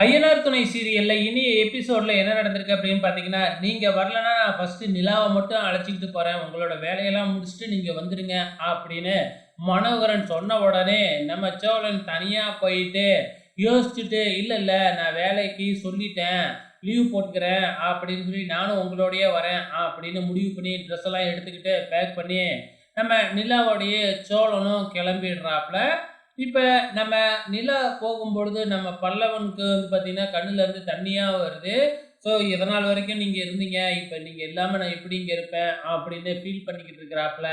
ஐயனார் துணை சீரியலில் இனிய எபிசோடில் என்ன நடந்திருக்கு அப்படின்னு பார்த்தீங்கன்னா, நீங்கள் வரலன்னா நான் ஃபஸ்ட்டு நிலாவை மட்டும் அழைச்சிக்கிட்டு போகிறேன் உங்களோட வேலையெல்லாம் முடிச்சுட்டு நீங்கள் வந்துடுங்க அப்படின்னு மனோகரன் சொன்ன உடனே, நம்ம சோழன் தனியாக போயிட்டு யோசிச்சுட்டு, இல்லை இல்லை நான் வேலைக்கு சொல்லிட்டேன். லீவ் போட்டுக்கிறேன் அப்படின்னு சொல்லி நானும் உங்களோடயே வரேன் அப்படின்னு முடிவு பண்ணி ட்ரெஸ் எல்லாம் எடுத்துக்கிட்டு பேக் பண்ணி, நம்ம நிலாவோடைய சோழனும் கிளம்பிடுறாப்புல. இப்போ நம்ம நிலா போகும்பொழுது நம்ம பல்லவனுக்கு வந்து பார்த்தீங்கன்னா, கண்ணுலேருந்து தண்ணியாக வருது. ஸோ இதனால் வரைக்கும் நீங்கள் இருந்தீங்க. இப்போ நீங்கள் இல்லாமல் நான் எப்படி இங்கே இருப்பேன்? அப்படின்னு ஃபீல் பண்ணிக்கிட்டு இருக்கிறாப்புல.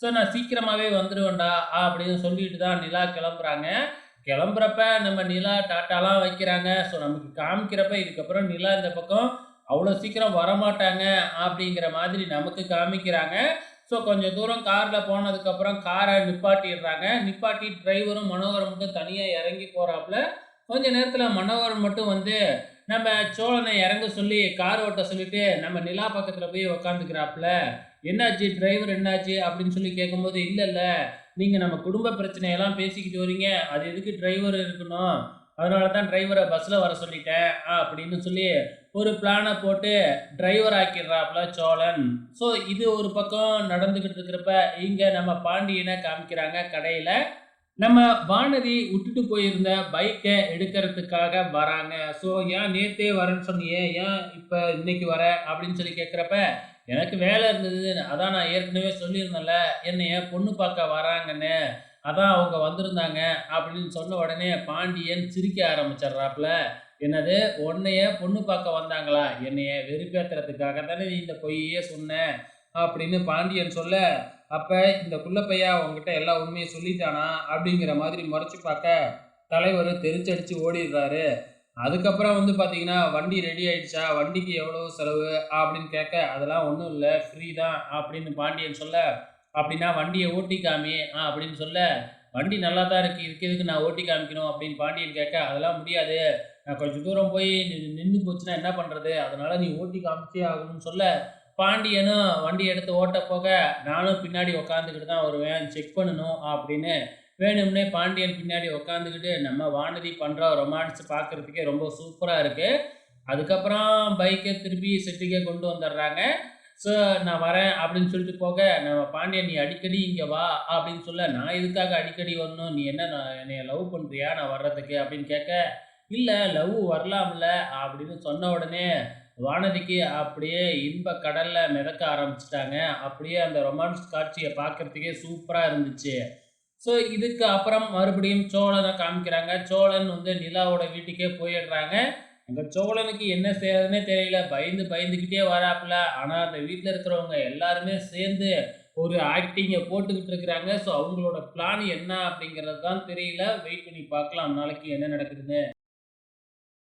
ஸோ நான் சீக்கிரமாகவே வந்துடுவேன்டா அப்படின்னு சொல்லிட்டு தான் நிலா கிளம்புறாங்க. கிளம்புறப்ப நம்ம நிலா டாட்டாலாம் வைக்கிறாங்க. ஸோ நமக்கு காமிக்கிறப்ப இதுக்கப்புறம் நிலா இந்த பக்கம் அவ்வளோ சீக்கிரம் வரமாட்டாங்க அப்படிங்கிற மாதிரி நமக்கு காமிக்கிறாங்க. ஸோ கொஞ்சம் தூரம் காரில் போனதுக்கப்புறம் காரை நிப்பாட்டிடுறாங்க. நிப்பாட்டி டிரைவரும் மனோகரம் மட்டும் தனியாக இறங்கி போகிறாப்புல கொஞ்ச நேரத்தில் மனோகர் மட்டும் வந்து நம்ம சோழனை இறங்க சொல்லி கார் ஓட்ட சொல்லிட்டு நம்ம நிலா பக்கத்தில் போய் உக்காந்துக்கிறாப்புல "என்னாச்சு டிரைவர் என்னாச்சு?" அப்படின்னு சொல்லி கேட்கும்போது, இல்லை இல்லை நீங்கள் நம்ம குடும்ப பிரச்சனையெல்லாம் பேசிக்கிட்டு வரீங்க. அது எதுக்கு டிரைவர் இருக்கணும்? அதனால தான் டிரைவரை பஸ்ஸில் வர சொல்லிட்டேன்." அப்படின்னு சொல்லி ஒரு பிளானை போட்டு டிரைவர் ஆக்கிடுறாப்புல சோழன். ஸோ இது ஒரு பக்கம் நடந்துக்கிட்டு இருக்கிறப்ப, இங்கே நம்ம பாண்டியனை காமிக்கிறாங்க கடையில் நம்ம வானதி விட்டுட்டு போயிருந்த பைக்கை எடுக்கிறதுக்காக வராங்க. ஸோ "ஏன் நேத்தே வரேன்னு சொன்னியே, ஏன் இப்போ இன்னைக்கு வர?" அப்படின்னு சொல்லி கேட்குறப்ப "எனக்கு வேலை இருந்தது. அதான் நான் ஏற்கனவே சொல்லியிருந்தேன்ல, என்னைய பொண்ணு பார்க்க வராங்கன்னு. அதான் அவங்க வந்திருந்தாங்க." அப்படின்னு சொன்ன உடனே பாண்டியன் சிரிக்க ஆரம்பிச்சிடுறாப்புல. "என்னது உன்னைய பொண்ணு பார்க்க வந்தாங்களா? என்னைய வெறுப்பேற்றுறதுக்காக தானே நீ இந்த பொய்யே சொன்ன." அப்படின்னு பாண்டியன் சொல்ல, அப்போ இந்த குள்ளப்பையா உங்ககிட்ட எல்லா உண்மையும் சொல்லிட்டானா? அப்படிங்கிற மாதிரி முறைச்சு பார்க்க, தலைவர் தெரிச்சடிச்சு ஓடிடுறாரு. அதுக்கப்புறம் வந்து பார்த்தீங்கன்னா, "வண்டி ரெடி ஆயிடுச்சா? வண்டிக்கு எவ்வளோ செலவு?" அப்படின்னு கேட்க, "அதெல்லாம் ஒன்றும் இல்லை ஃப்ரீ தான்." அப்படின்னு பாண்டியன் சொல்ல, "அப்படின்னா வண்டியை ஓட்டி காமி." அப்படின்னு சொல்ல, "வண்டி நல்லா தான் இருக்கு. இதுக்கு நான் ஓட்டி காமிக்கணும்?" அப்படின்னு பாண்டியன் கேட்க, "அதெல்லாம் முடியாது. நான் கொஞ்சம் தூரம் போய் நின்று போச்சுன்னா என்ன பண்ணுறது அதனால் நீ ஓட்டி காமிச்சே ஆகணும்னு." சொல்ல, பாண்டியனும் வண்டி எடுத்து ஓட்ட போக, "நானும் பின்னாடி உட்காந்துக்கிட்டு தான் வருவேன். செக் பண்ணணும்." அப்படின்னு வேணும்னே பாண்டியன் பின்னாடி உட்காந்துக்கிட்டு, நம்ம வானதி பண்ணுற ரொமான்ஸ் பார்க்கறதுக்கே ரொம்ப சூப்பராக இருக்குது அதுக்கப்புறம் பைக்கை திருப்பி செட்டுக்கே கொண்டு வந்துடுறாங்க. ஸோ "நான் வரேன்." அப்படின்னு சொல்லிட்டு போக, நம்ம பாண்டியன், "நீ அடிக்கடி இங்கே வா." அப்படின்னு சொல்ல, "நான் இதுக்காக அடிக்கடி வரணும்? நீ என்ன நான் என்னைய லவ் பண்ணுறியா நான் வர்றதுக்கு?" அப்படின்னு கேட்க, இல்லை லவ் வரலாம்ல." அப்படின்னு சொன்ன உடனே வானதிக்கு அப்படியே இன்ப கடலில் மிதக்க ஆரம்பிச்சிட்டாங்க அப்படியே அந்த ரொமான்ஸ் காட்சியை பார்க்கறதுக்கே சூப்பராக இருந்துச்சு. ஸோ இதுக்கு அப்புறம் மறுபடியும் சோழனை காமிக்கிறாங்க. சோழன் வந்து நிலாவோட வீட்டுக்கே போயிடுறாங்க. அங்கே சோழனுக்கு என்ன செய்யறதுனே தெரியல. பயந்து பயந்துக்கிட்டே வராப்புல. ஆனால் அந்த வீட்டில் இருக்கிறவங்க எல்லாருமே சேர்ந்து ஒரு ஆக்டிங்கை போட்டுக்கிட்டு இருக்கிறாங்க. ஸோ அவங்களோட பிளான் என்ன அப்படிங்கிறது தான் தெரியல. வெயிட் பண்ணி பார்க்கலாம் நாளைக்கு என்ன நடக்குதுன்னு.